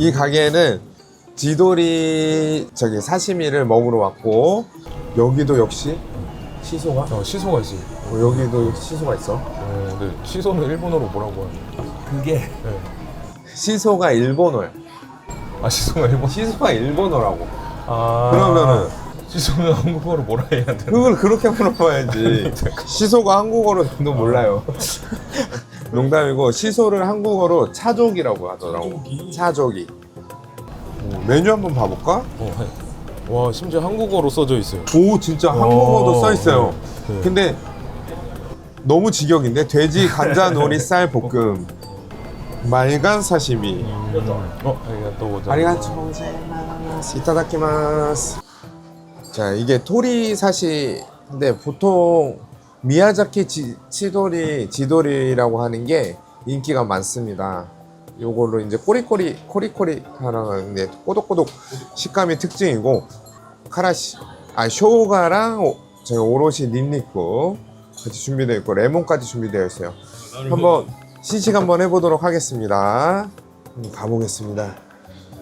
이 가게는 지도리 저기 사시미를 먹으러 왔고 여기도 역시 시소가 어, 시소가 있어요. 어, 여기도 시소가 있어. 어, 근데 시소는 일본어로 뭐라고 하는 그게 네. 시소가 일본어야. 아, 시소가 일본. 시소가 일본어라고. 아. 그러면은 시소는 한국어로 뭐라 해야 되나? 그걸 그렇게 물어봐야지. 시소가 한국어로 너 몰라요. 농담이고 시소를 한국어로 차족이라고 하더라고. 차족이. 음, 메뉴 한번 봐볼까? 어, 해. 와, 심지어 한국어로 써져 있어요. 오 진짜 한국어도 어, 써 있어요. 네, 네. 근데 너무 직역인데 돼지 간자 노리살 볶음, 말간 사시미. 어, 아리가또 고자. 아리가토 고자이마스. 이타다키마스. 자 이게 토리 사시인데 보통 미야자키 지, 치도리 지도리라고 하는 게 인기가 많습니다. 요걸로 이제 꼬리꼬리 코리코리 하는 게 꼬독꼬독 식감이 특징이고 카라시 아 쇼가랑 오, 저희 오롯이 닌니쿠 같이 준비되어 있고 레몬까지 준비되어 있어요. 한번 시식 한번 해보도록 하겠습니다. 음, 가보겠습니다.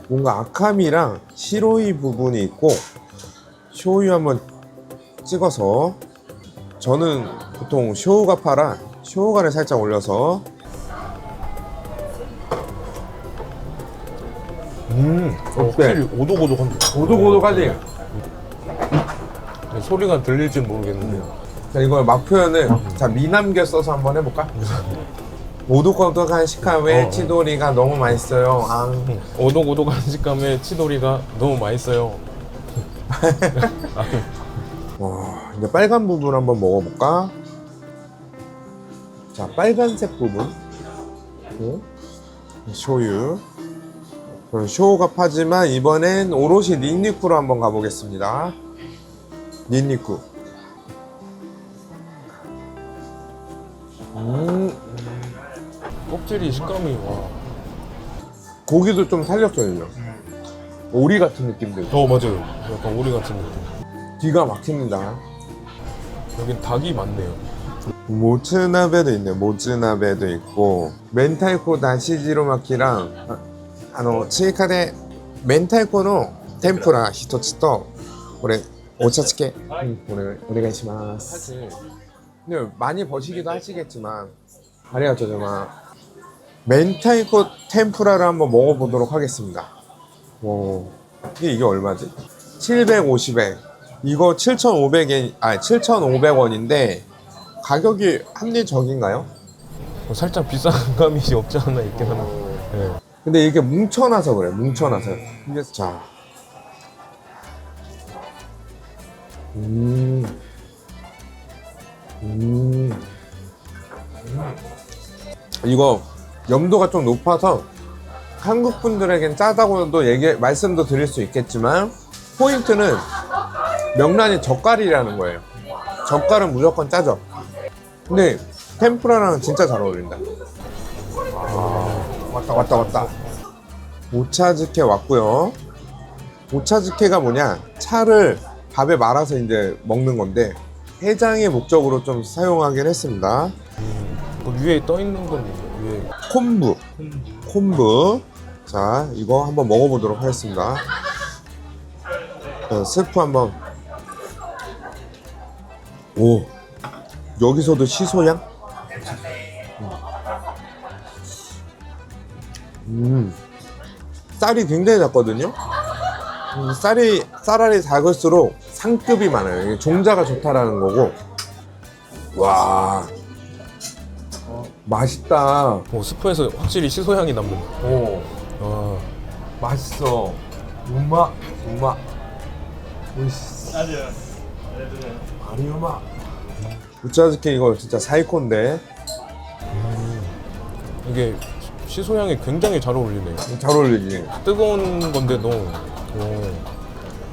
뭔가 아카미랑 시로이 부분이 있고 쇼유 한번 찍어서 저는 보통 쇼우가 파라 쇼우가를 살짝 올려서 음 어, 확실히 오독오독한데. 고도고도까지 소리가 들릴진 모르겠는데. 자 이거 맛 표현을 자 미남겨 써서 한번 해볼까? 오독오독한 식감에 어. 치도리가 너무 맛있어요 앙 응. 오독오독한 식감에 치도리가 너무 맛있어요. 와, 이제 빨간 부분 한번 먹어볼까? 자, 빨간색 부분. 어? 쇼유. 그럼 쇼가 파지만 이번엔 오롯이 닌니쿠로 한번 가보겠습니다. 닌니쿠. 음, 껍질이 식감이 와. 고기도 좀 살렸거든요. 오리 같은 느낌도 있고. 어 맞아요. 약간 오리 같은 느낌. 기가 막힙니다. 여긴 닭이 많네요. 모츠나베도 있네요. 모츠나베도 있고 멘탈코 다시지로마키랑 아, 아노 치카데 멘탈코노 템프라 히토츠토 올해 오차츠케 오늘 오네가이시마스. 근데 많이 버시기도 하시겠지만 아리가 저정아 멘탈코 템프라를 한번 먹어보도록 하겠습니다. 오 이게 이게 얼마지? 750엔. 이거 7,500엔, 아 7,500원인데 가격이 합리적인가요? 뭐 살짝 비싼 감이 없지 않아 있긴 한데. 네. 근데 이게 뭉쳐놔서 그래, 뭉쳐놔서. 이게 자, 음, 음, 이거 염도가 좀 높아서 한국 분들에겐 짜다고도 얘기 말씀도 드릴 수 있겠지만 포인트는 명란이 젓갈이라는 거예요. 젓갈은 무조건 짜죠. 근데 템프라랑 진짜 잘 어울린다. 왔다 왔다 왔다. 오차즈케 왔고요. 오차즈케가 뭐냐? 차를 밥에 말아서 이제 먹는 건데 해장의 목적으로 좀 사용하긴 했습니다. 그 위에 떠 있는 건 뭐예요? 위에 콤부. 콤부. 자 이거 한번 먹어보도록 하겠습니다. 자, 스프 한번 오. 여기서도 시소향 음. 쌀이 굉장히 작거든요? 음, 쌀이 쌀알이 작을수록 상급이 많아요. 이게 종자가 좋다라는 거고. 와. 맛있다. 어, 스프에서 확실히 시소 향이 남는. 오. 아, 맛있어. 우마, 우마. 오이씨. 아리우마. 우짜즈케 이거 진짜 사이콘데 이게 시소 향이 굉장히 잘 어울리네요. 잘 어울리지. 뜨거운 건데도 어,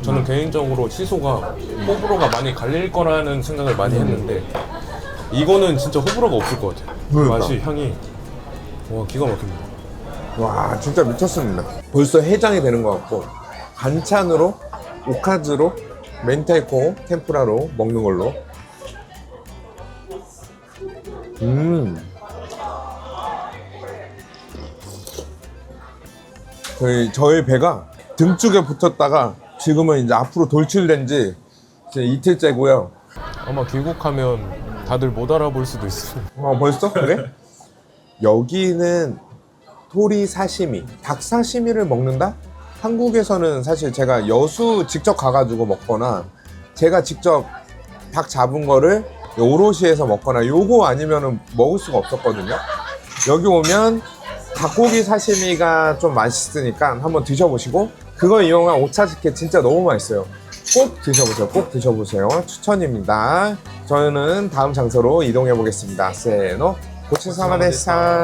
저는 개인적으로 시소가 호불호가 많이 갈릴 거라는 생각을 많이 했는데 이거는 진짜 호불호가 없을 것 같아요. 그러니까. 맛이 향이 와 기가 막힙니다. 와 진짜 미쳤습니다. 벌써 해장이 되는 것 같고 반찬으로 오카즈로 멘타이코 템프라로 먹는 걸로. 음. 저희 저희 배가 등 쪽에 붙었다가 지금은 이제 앞으로 돌출된 지 이제 이틀째고요. 아마 귀국하면 다들 못 알아볼 수도 있어요. 어 벌써 그래? 여기는 토리 사시미, 닭 사시미를 먹는다? 한국에서는 사실 제가 여수 직접 가가지고 먹거나 제가 직접 닭 잡은 거를 오롯이에서 먹거나 요거 아니면은 먹을 수가 없었거든요. 여기 오면 닭고기 사시미가 좀 맛있으니까 한번 드셔보시고 그거 이용한 오차즈케 진짜 너무 맛있어요. 꼭 드셔보세요. 꼭 드셔보세요. 추천입니다. 저는 다음 장소로 이동해 보겠습니다. 세노 고치사마 데사.